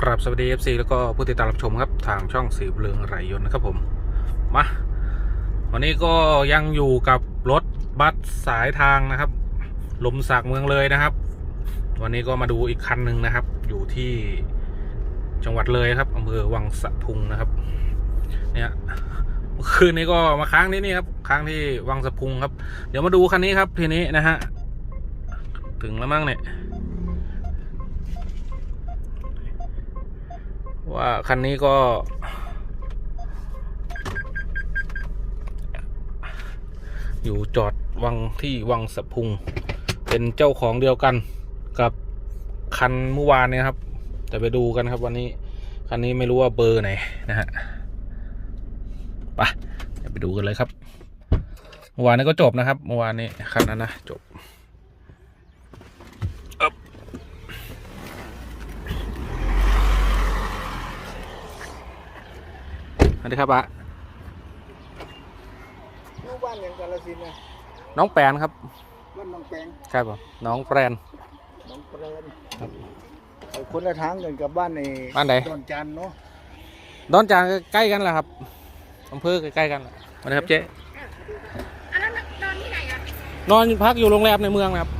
กราบสวัสดี FC แล้วก็ผู้ติดตามรับชมครับทางช่องสีเบลืองไหลยนต์นะครับผมมาวันนี้ก็ยังอยู่กับรถบัสสายทางนะครับลมสักเมืองเลยนะครับ วันนี้ก็มาดูอีกคันหนึ่งนะครับ อยู่ที่จังหวัดเลยครับอำเภอวังสะพุงนะครับ เนี่ยคืนนี้ก็มาค้างที่นี่ครับค้างที่วังสะพุงครับ เดี๋ยวมาดูคันนี้ครับทีนี้นะฮะถึงแล้วมั้งเนี่ย ว่าคันนี้ก็ อยู่จอดวังที่วังสะพุง เป็นเจ้าของเดียวกันกับคันเมื่อวานเนี่ยครับแต่ไปดูกันครับวันนี้ คันนี้ไม่รู้ว่าเบอร์ไหนนะฮะไปเดี๋ยวไปดูกันเลยครับเมื่อวานนี้ก็จบนะครับเมื่อวานนี้คันนั้นนะจบ วัสดีครับอะอยู่บ้านอย่างกาลสินธุ์นะน้องแปนครับบ้านน้องแปงครับผมน้องแปรนน้องเปรนเอาคนละทางกันกับบ้านในบ้านไหนดอนจันทน์เนาะดอนจางใกล้กันแหละครับอำเภอใกล้ๆกันแหละสวัสดีครับเจ๊อันนั้นนอนที่ไหนอะนอนพักอยู่โรงแรมในเมืองนะครับ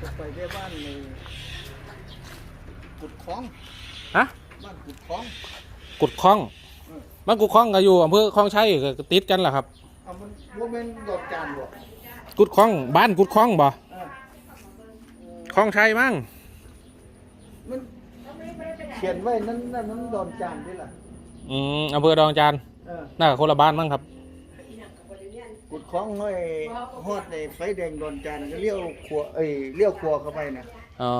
จะไปได้บ้านในกุดคล้องฮะบ้านกุดคล้อง กุดคล้องอืมบ้านกุดคล้องก็อยู่อำเภอคลองชัยก็ติดกันแหละครับเอามันว่าเป็นดอนจันทน์บ่กุดคล้องบ้านกุดคล้องบ่อ่าคลองชัยมั้งมันเขียนไว้นั่นนั่นมันดอนจันทน์นี่แหละอืมอำเภอดองจานเออน่าจะคนละบ้านมั้งครับ กุดคล้องห้อยฮอดในไฟแดงดอนจันทน์ก็เลี้ยวขวาเอ้ยเลี้ยวขวาเข้าไปนะอ๋อ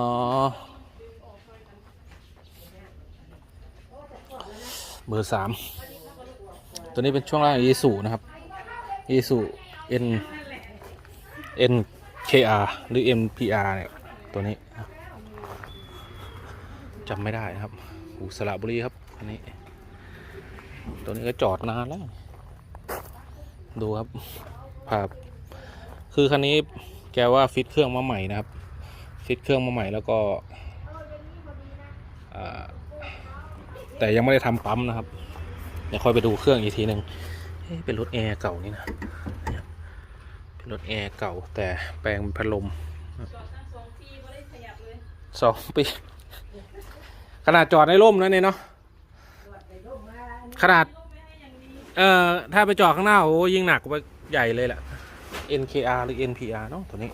เบอร์สามตัวนี้เป็นช่วงล่างอีสูนะครับอีสู N N K R หรือ M P R เนี่ย ตัวนี้จำไม่ได้นะครับอูสระบุรีครับ อันนี้ ตัวนี้ก็จอดนานแล้ว ดูครับภาพคือคันนี้แกว่าฟิตเครื่องมาใหม่นะครับ ฟิตเครื่องมาใหม่แล้วก็อ่า แต่ยังไม่ได้ทำปั๊มนะครับเดี๋ยวค่อยไปดูเครื่องอีกทีหนึ่งเป็นรถแอร์เก่านี่นะเป็นรถแอร์เก่า แต่แปลงพัดลมสองปีขนาดจอดในร่มนะเนี่ยเนาะขนาด เอ่อ ถ้าไปจอดข้างหน้าโอ้ยิ่งหนักไปใหญ่เลยแหละ NKR หรือ NPR เนาะตัวนี้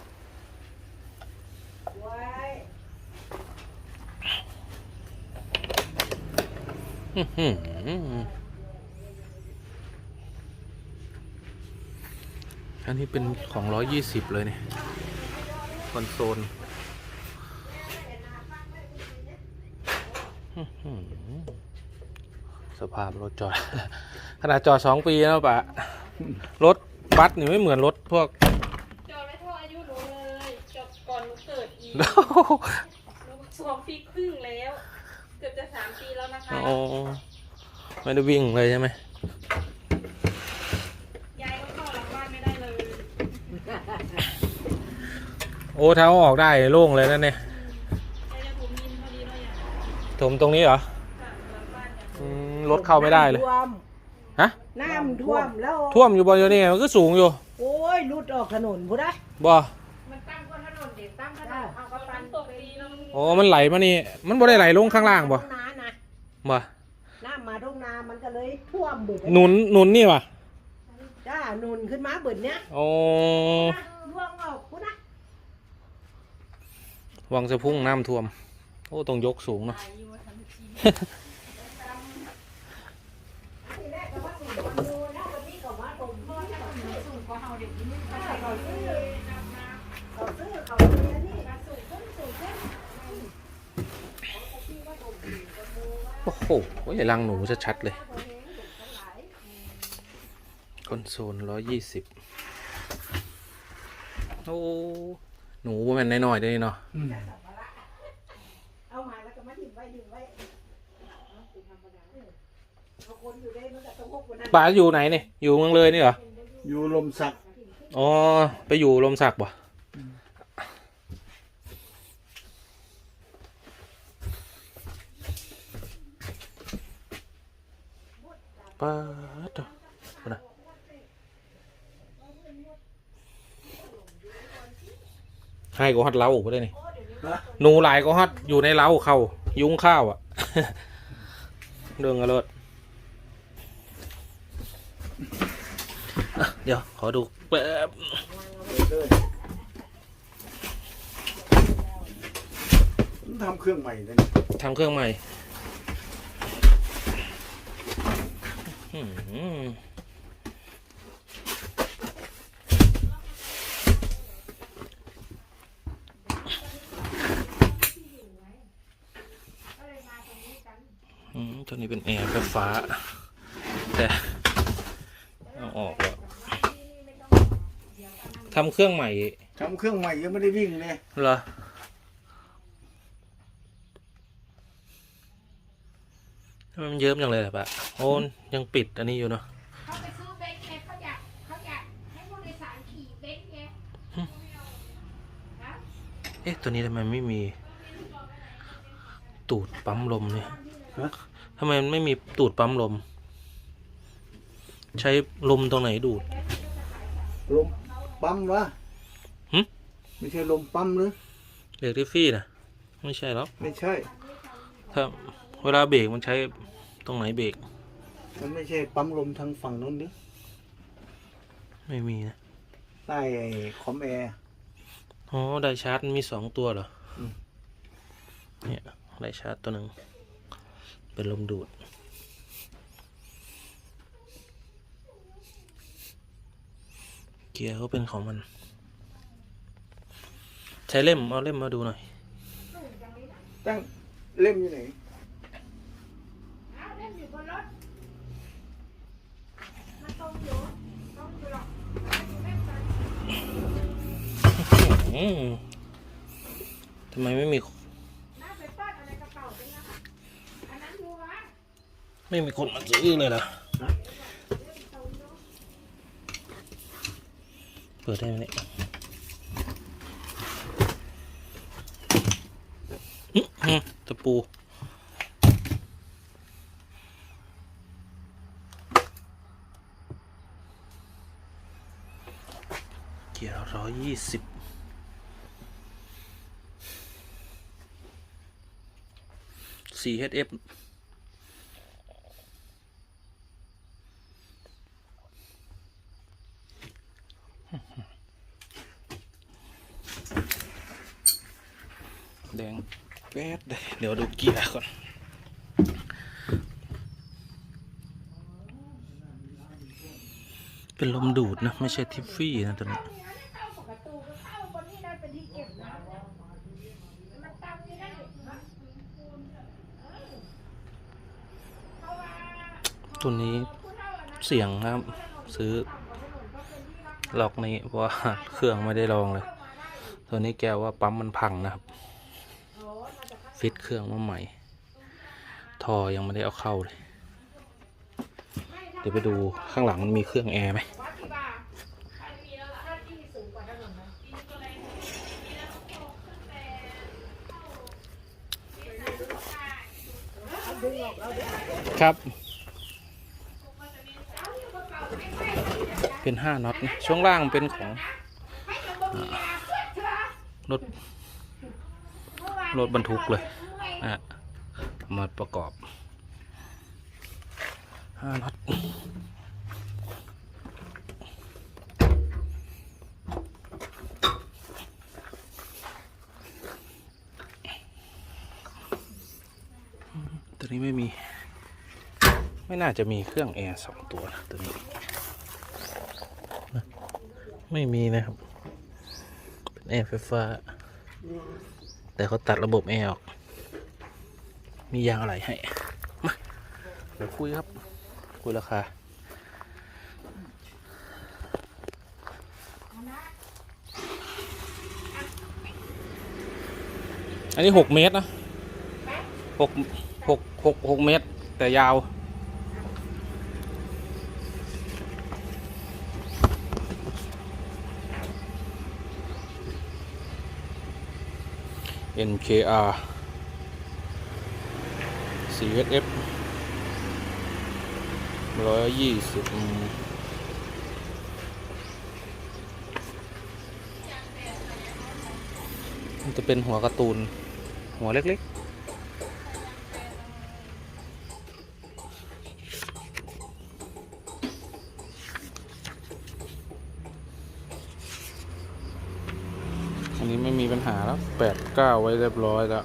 อื้อหืออันนี้เป็นของร้อยยี่สิบเลยเนี่ย คอนโซลอื้อหือสภาพรถจอด ขนาดจอดสองปีแล้วปะรถบัสนี่ไม่เหมือนรถพวก จอดไว้เท่าอายุหนูเลยจบก่อนหนูเกิดอีกหนูสองปีครึ่งแล้ว เกือบจะสามปีแล้วนะคะ อ๋อไม่ได้วิ่งเลยใช่ไหมยายก็เข้าหลังบ้านไม่ได้เลยโอ้เท้าออกได้โล่งเลยนะเนี่ยยายจะถูมินพอดีเลยอะถมตรงนี้เหรอค่ะหลังบ้านเนี่ยอืมรถเข้าไม่ได้เลยท่วมฮะ น้ำท่วมแล้ว ท่วมอยู่บนอยู่นี่มันก็สูงอยู่ โอ้ยลุดออกถนนพูดได้บ่ ดีแล้วโอ้มันไหลมานี่ มันบ่ได้ไหลลงข้างล่างบ่ทุ่นานะบ่น้ำมาทุ่งนามันก็เลยท่วมเบิดหนุนหนุนนี่ว่ะจ้าหนุนขึ้นมาเบิดเนี้ยโอ้ล่วงออกพูดนะวังสะพุ่งน้ำท่วม โอ้ต้องยกสูงเนาะเขาซื้อเขาเสียนี่ โอ้โหอย่าลังหนูชัดๆเลย คอนโซลร้อยยี่สิบโอ้ หนูว่ามันน้อยๆได้เนาะเอามาแล้วก็มาถิ่มไว้ถิ่มไว้เอาคนอยู่ได้มันก็ต้องพกวันนั้นป้าอยู่ไหนเนี่ย อยู่เมืองเลยนี่เหรอ อยู่ลมสัก อ๋อ ไปอยู่ลมสักบ่ ป้าดตัวนะให้ก็ฮอดเล้าไปเลยนี่ฮะหนูหลายก็ฮอดอยู่ในเล้าเขายุ้งข้าวอะ เรื่องอะไรอะเดี๋ยว ขอดูแป๊บเลยทำเครื่องใหม่เลยนี่ทำเครื่องใหม่อื้อหือ อืม ตัวนี้เป็นแอร์ไฟฟ้า แต่เอาออกแล้วทำเครื่องใหม่ทำเครื่องใหม่ยังไม่ได้วิ่งเลยเหรอ ทำไมมันเยิ้มจังเลยอะปะโอ้นยังปิดอันนี้อยู่เนาะเขาไปซื้อเบนซ์ไงเขาอยากเขาอยากให้ผู้โดยสารขี่เบนซ์ไงเอ๊ะตัวนี้ทำไมไม่มี ตูดปั๊มลมเนี่ยฮะทำไมมันไม่มีตูดปั๊มลม ใช้ลมตรงไหนดูด ลมปั๊มวะหึไม่ใช่ลมปั๊มหรือเบรกที่ฟี่นะไม่ใช่หรอกไม่ใช่ถ้า เวลาเบรกมันใช้ตรงไหนเบรกมันไม่ใช่ปั๊มลมทางฝั่งนู้นหรือไม่มีนะใต้ไอ้คอมแอร์อ๋อไดชาร์จมันมีสองตัวเหรออมเนี่ยไดชาร์จตัวหนึ่งเป็นลมดูด เกียร์ก็เป็นของมัน ใช้เล่ม เอาเล่มมาดูหน่อย ตั้งเล่มอยู่ไหน ทำไมไม่มีไม่มีคนมาซื้อเลยเหรอเปิดได้ไหมเนี่ยตะปูเกียร์ร้อยยี่สิบ สี่ HF แดงแป๊ดเลยเดี๋ยวดูเกียร์ก่อนเป็นลมดูดนะ ไม่ใช่ทิฟฟี่นะตัวนี้ เข้าประตูก็เข้าบนนี้ได้เป็นที่เก็บนะมันตามที่ได้นะเพราะว่า ตัว นี้เสียงนะครับ ซื้อล็อกนี้เพราะว่าเครื่องไม่ได้ลองเลย ตัวนี้แกว่าปั๊มมันพังนะครับ ฟิตเครื่องมาใหม่ ทอยังไม่ได้เอาเข้าเลย เดี๋ยวไปดูข้างหลังมันมีเครื่องแอร์ไหมครับ เป็นห้าน็อตนะช่วงล่างเป็นของรถรถบรรทุกเลยอะเอามาประกอบห้าน็อตตัวนี้ไม่มี ไม่น่าจะมีเครื่องแอร์สองตัวนะตัวนี้ ไม่มีนะครับ เป็นแอร์ไฟฟ้า แต่เขาตัดระบบแอร์ออก มียางอะไรให้ มา เดี๋ยวคุยครับ คุยราคาอันนี้หกเมตรนะหกหกหกหกเมตร แต่ยาว NKR CSF ร้อยยี่สิบมันจะเป็นหัวการ์ตูน หัวเล็กๆ อันนี้ไม่มีปัญหาแล้วแปดเก้าไว้เรียบร้อยแล้ว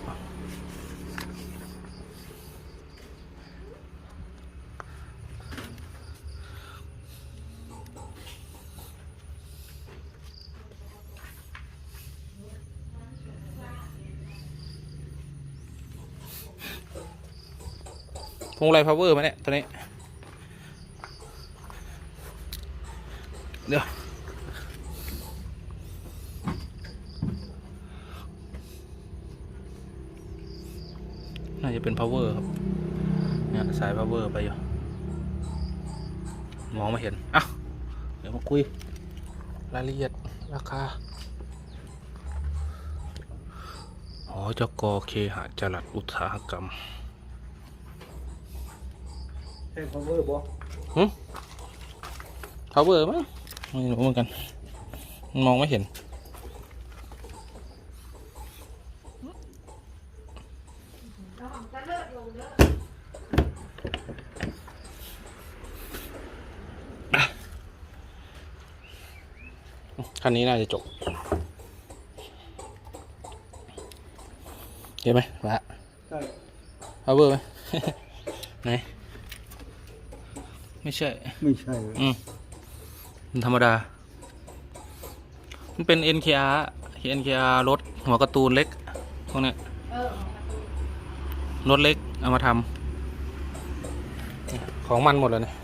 พวงไรพาวเวอร์ไหมเนี่ย ตัวนี้ เดี๋ยว น่าจะเป็น power ครับ เนี่ยสาย power ไปอยู่มองไม่เห็นอะเดี๋ยวมาคุย รายละเอียดราคาหอจกเคหะจรัดอุตสาหกรรมใช่ power บ่ power มั้งไม่รู้เหมือนกัน มองไม่เห็น คันนี้น่าจะจบเห็นไหมวะใช่ power ไหม ไหน ไม่ใช่ ไม่ใช่อืมมันธรรมดา มันเป็น NKR NKR รถหัวการ์ตูนเล็กพวกเนี้ยเออรถเล็ก เอามาทำของมันหมดเลยเนี่ยมัน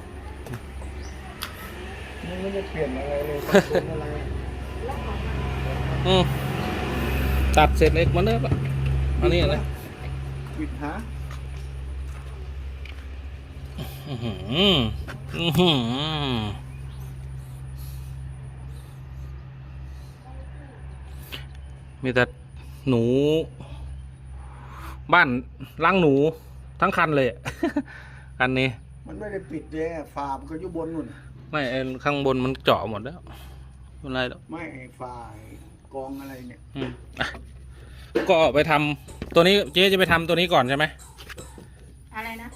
ไม่ได้เปลี่ยนอะไรเลยปรับปรุงอะไรอืมตัดเสร็จเล็กมันเนิบอะอันนี้นะปิดหาอื้อหืออื้อหือมีแต่หนู บ้านล้างหนูทั้งคันเลยอะคันนี้ มันไม่ได้ปิดเลยอะฝามันก็อยู่บนนู่น ไม่ไอ้ข้างบนมันเจาะหมดแล้วไม่เป็นไรแล้วไม่ไอ้ฝาไอ้กองอะไรเนี่ยอืมอะก็ไปทำตัวนี้เจ๊จะไปทำตัวนี้ก่อนใช่ไหมอะไรนะ